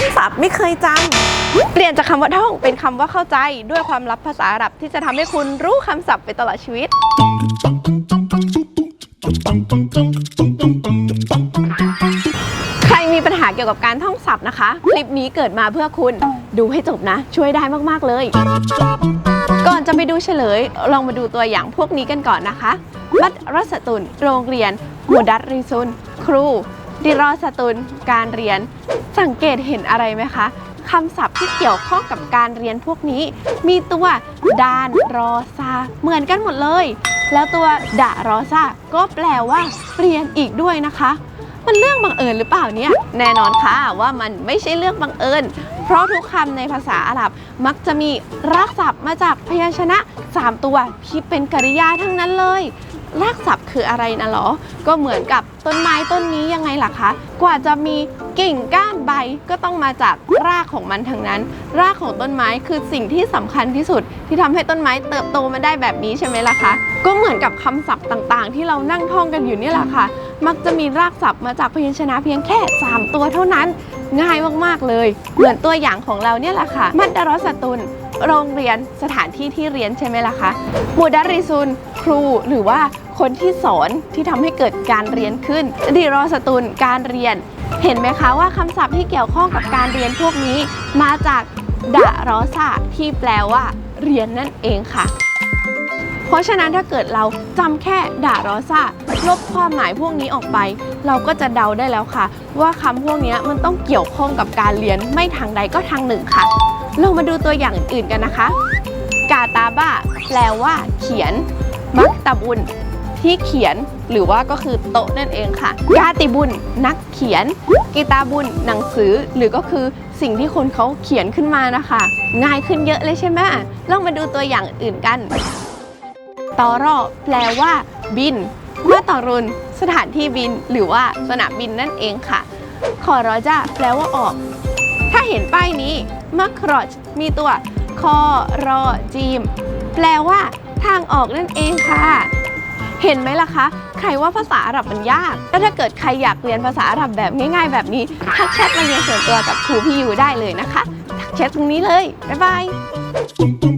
องศัพท์ไม่เคยจำเปลี่ยนจากคำว่าท่องเป็นคำว่าเข้าใจด้วยความลับภาษาอาหรับที่จะทำให้คุณรู้คำศัพท์ไปตลอดชีวิต ใครมีปัญหาเกี่ยวกับการท่องศัพท์นะคะ คลิปนี้เกิดมาเพื่อคุณดูให้จบนะ ช่วยได้มากๆเลย ก่อนจะไปดูเฉลย ลองมาดูตัวอย่างพวกนี้กันก่อนนะคะมัดรัสตุน โรงเรียนมูดัตริซุน ครู ดิรอสตุนการเรียน สังเกตเห็นอะไรไหมคะคำศัพท์ที่เกี่ยวข้องกับการเรียนพวกนี้ มีตัวดานรอซาเหมือนกันหมดเลย แล้วตัวดารอซาก็แปลว่าเรียนอีกด้วยนะคะ มันเรื่องบังเอิญหรือเปล่าเนี่ย แน่นอนค่ะว่ามันไม่ใช่เรื่องบังเอิญ เพราะทุกคำในภาษาอาหรับมักจะมีรากศัพท์มาจากพยัญชนะ 3 ตัวที่เป็นกริยาทั้งนั้นเลย รากศัพท์คืออะไรนะหรอ ก็เหมือนกับต้นไม้ต้นนี้ยังไงล่ะคะ กว่าจะมีกิ่งก้านใบก็ต้องมาจากรากของมันทั้งนั้น รากของต้นไม้คือสิ่งที่สำคัญที่สุด ที่ทำให้ต้นไม้เติบโตมาได้แบบนี้ใช่ไหมล่ะคะ ก็เหมือนกับคำศัพท์ต่างๆ ที่เรานั่งท่องกันอยู่นี่แหละค่ะ มักจะมีรากศัพท์มาจากพยัญชนะเพียงแค่ 3 ตัวเท่านั้น ง่ายมากๆเลย เหมือนตัวอย่างของเราเนี่ยแหละค่ะ มัดดารสตุน โรงเรียนสถานที่ที่เรียนใช่ไหมล่ะคะมูดาริซุนครูหรือว่าคนที่สอนที่ทำให้เกิดการเรียนขึ้นดีรอสตุนการเรียน เห็นไหมคะว่าคำศัพท์ที่เกี่ยวข้องกับการเรียนพวกนี้ มาจากดารอซาที่แปลว่า เรียนนั่นเองค่ะ เพราะฉะนั้นถ้าเกิดเราจำแค่ด่ารอซาลบความหมายพวกนี้ออกไป เราก็จะเดาได้แล้วค่ะ ว่าคำพวกนี้มันต้องเกี่ยวข้องกับการเรียนไม่ทางใดก็ทางหนึ่งค่ะ เรามาดูตัวอย่างอื่นๆกันนะคะ กาตาบ้าแปลว่า เขียน มักตะบุญ ที่เขียนหรือว่าก็คือโต๊ะนั่นเองค่ะกาติบุญ นักเขียนกีตาบุญ หนังสือ หรือก็คือสิ่งที่คนเขาเขียนขึ้นมานะคะ ง่ายขึ้นเยอะเลยใช่ไหมลองมาดูตัวอย่างอื่นกันตอรอแปลว่า บินมาตอรุน สถานที่บิน หรือว่าสนามบินนั่นเองค่ะคอรอจ้าแปลว่าออก ถ้าเห็นป้ายนี้ มัครอชมีตัวคอรอจีม แปลว่าทางออกนั่นเองค่ะ เห็นไหมล่ะคะ ใครว่าภาษาอาหรับมันยาก แล้วถ้าเกิดใครอยากเรียนภาษาอาหรับแบบง่ายๆ แบบนี้ทักแชทมาเรียนส่วนตัวกับครูพี่ยูได้เลยนะคะ ทักแชทตรงนี้เลย บ๊ายบาย